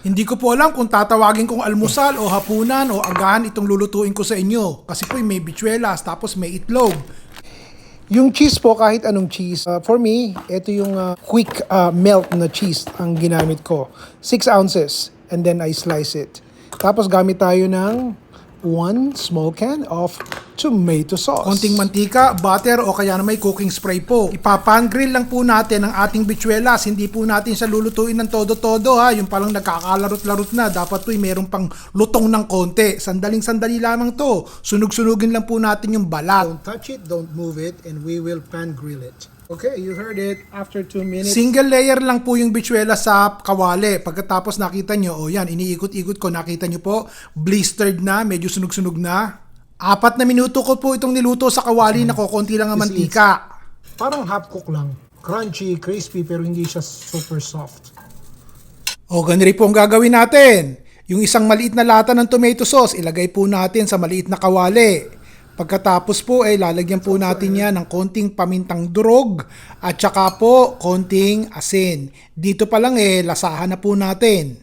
Hindi ko po alam kung tatawagin kong almusal o hapunan o agahan itong lulutuin ko sa inyo. Kasi po may bichuelas tapos may itlog. Yung cheese po, kahit anong cheese. Uh, for me, ito yung uh, quick uh, melt na cheese ang ginamit ko. 6 ounces. And then I slice it. Tapos gamit tayo ng one small can of tomato sauce. Konting mantika, butter o kaya na may cooking spray po. Ipapan grill lang po natin ang ating bichuelas. Hindi po natin siya lulutuin ng todo-todo ha. Yung palang nagkakalarot-larot na. Dapat po meron pang lutong ng konti. Sandaling-sandali lamang to. Sunog-sunugin lang po natin yung balat. Don't touch it, don't move it, and we will pan grill it. Okay, you heard it. After 2 minutes, Single layer lang po yung bichuela sa kawali. Pagkatapos nakita nyo, o yan, iniikot-ikot ko, nakita nyo po, blistered na, medyo sunog-sunog na. Apat na minuto ko po itong niluto sa kawali na kukunti lang ang mantika. parang half cook lang. Crunchy, crispy, pero hindi siya super soft. O ganun rin po ang gagawin natin. Yung isang maliit na lata ng tomato sauce, ilagay po natin sa maliit na kawali. Pagkatapos po ay lalagyan po natin yan ng konting pamintang durog at saka po konting asin. Dito pa lang eh, lasahan na po natin.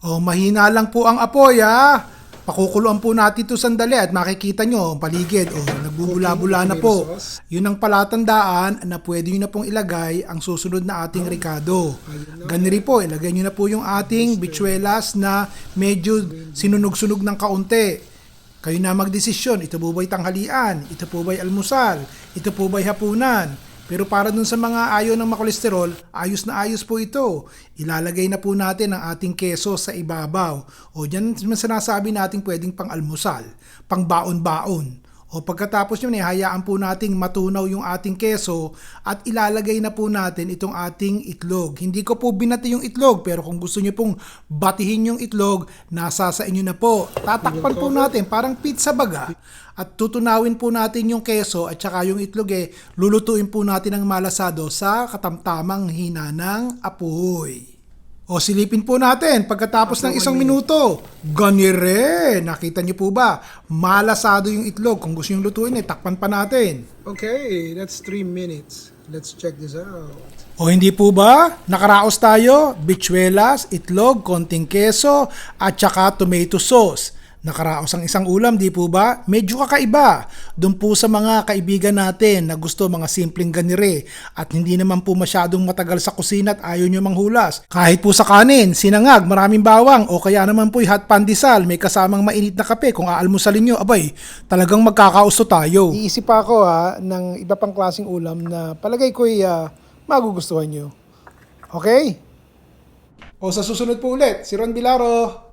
O mahina lang po ang apoy ha. Pakukuluan po natin ito sandali at makikita nyo ang paligid. O nagbubula-bula na po. Yun ang palatandaan na pwede nyo na pong ilagay ang susunod na ating ricado. Ganun rin po, ilagay nyo na po yung ating bichuelas na medyo sinunog-sunog ng kaunti. Kayo na magdesisyon, ito po ba'y tanghalian? Ito po ba'y almusal? Ito po ba'y hapunan? Pero para dun sa mga ayaw ng makolesterol, ayos na ayos po ito. Ilalagay na po natin ang ating keso sa ibabaw. O dyan sinasabi natin pwedeng pang almusal, pang baon-baon. O pagkatapos yun, eh, hayaan po nating matunaw yung ating keso at ilalagay na po natin itong ating itlog. Hindi ko po binati yung itlog pero kung gusto nyo pong batihin yung itlog, nasa sa inyo na po. Tatakpan po natin parang pizza baga at tutunawin po natin yung keso at saka yung itlog eh, lulutuin po natin ng malasado sa katamtamang hina ng apoy. O silipin po natin pagkatapos ng isang minuto. Ganire! Nakita niyo po ba? Malasado yung itlog. Kung gusto yung lutuin eh, takpan pa natin. Okay, that's 3 minutes. Let's check this out. O hindi po ba? Nakaraos tayo, bichuelas, itlog, konting keso, at saka tomato sauce. Nakaraos ang isang ulam, di po ba? Medyo kakaiba. Doon po sa mga kaibigan natin na gusto mga simpleng ganire at hindi naman po masyadong matagal sa kusina at ayaw nyo manghulas. Kahit po sa kanin, sinangag, maraming bawang o kaya naman po hot pandesal, may kasamang mainit na kape kung aalmusalin nyo, abay, talagang magkakausto tayo. Iisip pa ako ha, ng iba pang klaseng ulam na palagay ko'y ah, magugustuhan nyo. Okay? O sa susunod po ulit, si Ron Bilaro.